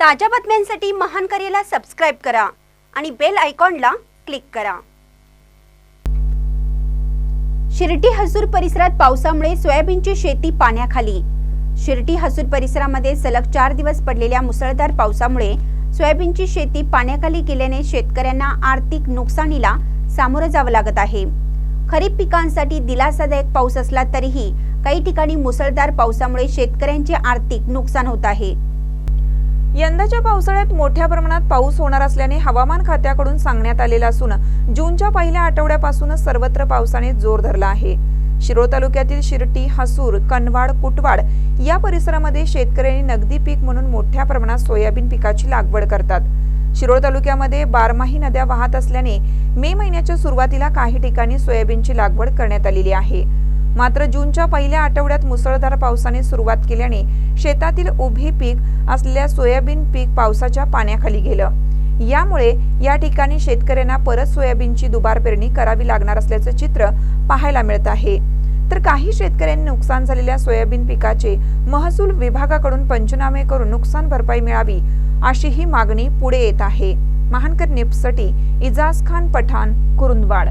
ताज्या बातम्यांसाठी महान करेला सबस्क्राईब करा आणि बेल आयकॉनला क्लिक करा. शिर्डी हसूर परिसरात पावसामुळे सोयाबीनची शेती पाण्याखाली. शिर्डी हसूर परिसरामध्ये सलग चार दिवस पडलेल्या मुसळधार पावसामुळे सोयाबीनची शेती पाण्याखाली गेल्याने शेतकऱ्यांना आर्थिक नुकसानीला सामोरं जावं लागत आहे. खरीप पिकांसाठी दिलासादायक पाऊस असला तरीही काही ठिकाणी मुसळधार पावसामुळे शेतकऱ्यांचे आर्थिक नुकसान होत आहे. यंदाच्या पावसाळ्यात मोठ्या प्रमाणात पाऊस होणार असल्याने हवामान खात्याकडून सांगण्यात आलेलं असून जूनच्या पहिल्या आठवड्यापासूनच सर्वत्र पावसाने जोर धरला आहे. शिरोळ तालुक्यातील शिरटी हसूर कनवाड कुटवाड या परिसरामध्ये शेतकऱ्यांनी नगदी पीक म्हणून मोठ्या प्रमाणात सोयाबीन पिकाची लागवड करतात. शिरोळ तालुक्यामध्ये बारमाही नद्या वाहत असल्याने मे महिन्याच्या सुरुवातीला काही ठिकाणी सोयाबीनची लागवड करण्यात आलेली आहे. मात्र जूनच्या पहिल्या आठवड्यात मुसळधार पावसाने सुरुवात केल्याने शेतातील उभे पीक असलेल्या सोयाबीन पीक पावसाच्या पाण्याखाली गेलं. यामुळे या ठिकाणी शेतकऱ्यांना परत सोयाबीनची दुबार पेरणी करावी लागणार असल्याचं चित्र पाहायला मिळत आहे. तर काही शेतकऱ्यांनी नुकसान झालेल्या सोयाबीन पिकाचे महसूल विभागाकडून पंचनामे करून नुकसान भरपाई मिळावी अशी ही मागणी पुढे येत आहे. महानकर निप्ससाठी इजाज खान पठाण कुरुंदवाड.